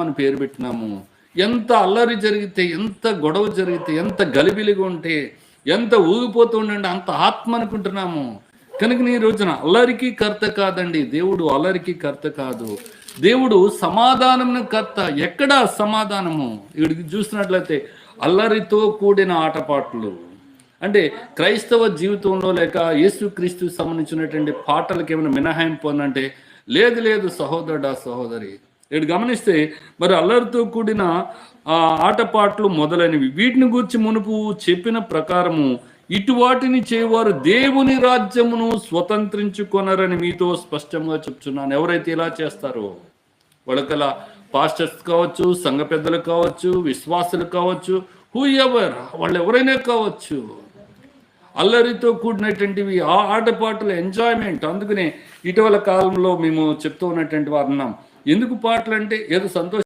అని పేరు పెట్టినాము. ఎంత అల్లరి జరిగితే ఎంత గొడవ జరిగితే ఎంత గలిబిలిగా ఉంటే ఎంత ఊగిపోతూ ఉండండి అంత ఆత్మ అనుకుంటున్నాము. కనుక నీ రోజున అల్లరికి కర్త కాదండి దేవుడు అల్లరికి కర్త కాదు. దేవుడు సమాధానమును కర్త. ఎక్కడ సమాధానము? ఇక్కడికి చూసినట్లయితే అల్లరితో కూడిన ఆటపాటలు. అంటే క్రైస్తవ జీవితంలో లేక యేసుక్రీస్తు సంబంధించినటువంటి పాటలకు ఏమైనా మినహాయింపు అంటే లేదు లేదు సహోదరుడా సహోదరి ఇక్కడ గమనిస్తే మరి అల్లరితో కూడిన ఆ ఆటపాట్లు మొదలైనవి. వీటిని గురించి మునుపు చెప్పిన ప్రకారము ఇటు వాటిని చేయవారు దేవుని రాజ్యమును స్వతంత్రించుకొనరని మీతో స్పష్టంగా చెప్తున్నాను. ఎవరైతే ఇలా చేస్తారో వాళ్ళకలా పాస్టర్స్ కావచ్చు సంఘ పెద్దలు కావచ్చు విశ్వాసులు కావచ్చు హూ ఎవర్ వాళ్ళు ఎవరైనా కావచ్చు అల్లరితో కూడినటువంటివి ఆ ఆటపాటల ఎంజాయ్మెంట్ అందుకనే ఇటీవల కాలంలో మేము చెప్తూ ఉన్నటువంటి వారు అన్నాం ఎందుకు పాటలు అంటే ఏదో సంతోషం